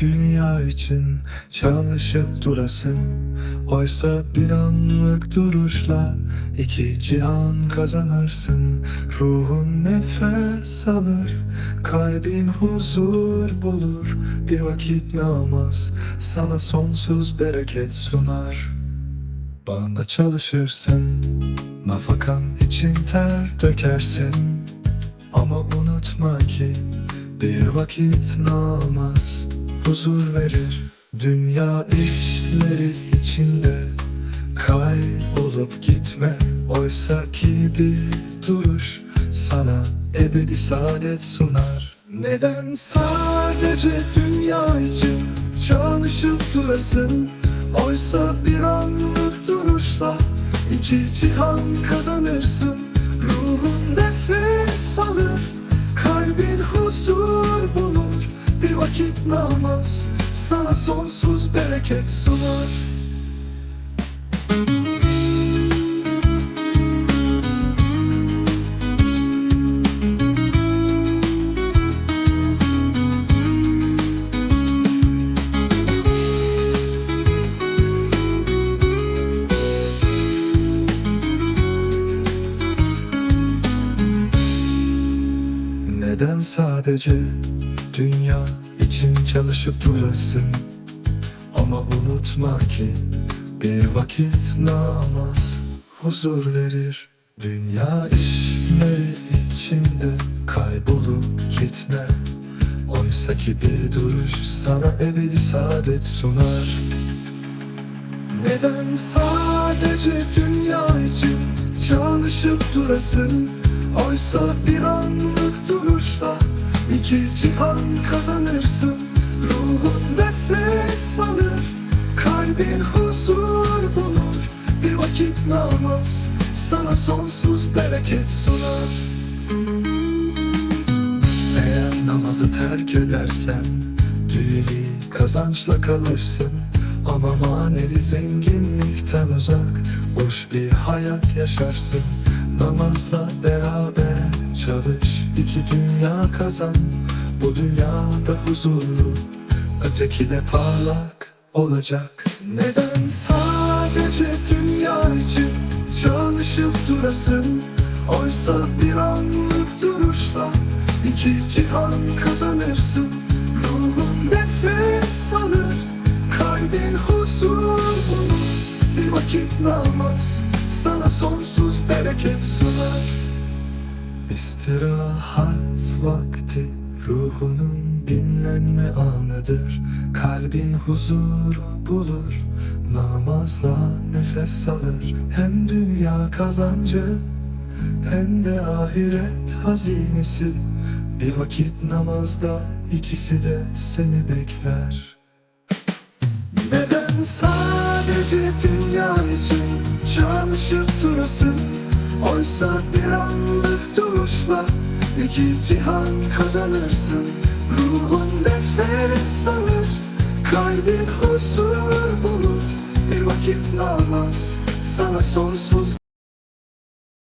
dünya için çalışıp durasın. Oysa bir anlık duruşla iki cihan kazanırsın. Ruhun nefes alır, kalbin huzur bulur. Bir vakit namaz sana sonsuz bereket sunar. Bana çalışırsın, nafakan için ter dökersin. Ama unutma ki bir vakit namaz huzur verir. Dünya işleri içinde kaybolup gitme. Oysa ki bir duruş sana ebedi saadet sunar. Neden sadece dünya için çalışıp durasın? Oysa bir anlık duruşla iki cihan kazanırsın. Ruhun nefes vakit namaz Sana sonsuz bereket sunar. Neden sadece dünya için çalışıp durasın Ama unutma ki bir vakit namaz huzur verir. Dünya işleri içinde kaybolup gitme. Oysa ki bir duruş sana ebedi saadet sunar. Neden sadece dünya için çalışıp durasın? Oysa bir anlık iki cihan kazanırsın. Ruhun nefes alır, kalbin huzur bulur. Bir vakit namaz sana sonsuz bereket sunar. Eğer namazı terk edersen Dünyevi kazançla kalırsın. Ama manevi zenginlikten uzak Boş bir hayat yaşarsın. Namazla beraber çalış İki dünya kazan Bu dünyada huzurlu Öteki de parlak olacak. Neden sadece dünya için Çalışıp durasın? Oysa bir anlık duruşla iki cihan kazanırsın. Ruhun nefes alır Kalbin huzur bulur. Bir vakit namaz Sana sonsuz bereket sunar İstirahat vakti Ruhunun dinlenme anıdır. Kalbin huzuru bulur Namazla nefes alır. Hem dünya kazancı hem de ahiret hazinesi. Bir vakit namazda ikisi de seni bekler. Neden sadece dünya için çalışıp durasın Oysa bir anlık duruşla iki cihan kazanırsın. Ruhun nefes alır Kalbin huzur bulur. Bir vakit namaz sana sonsuz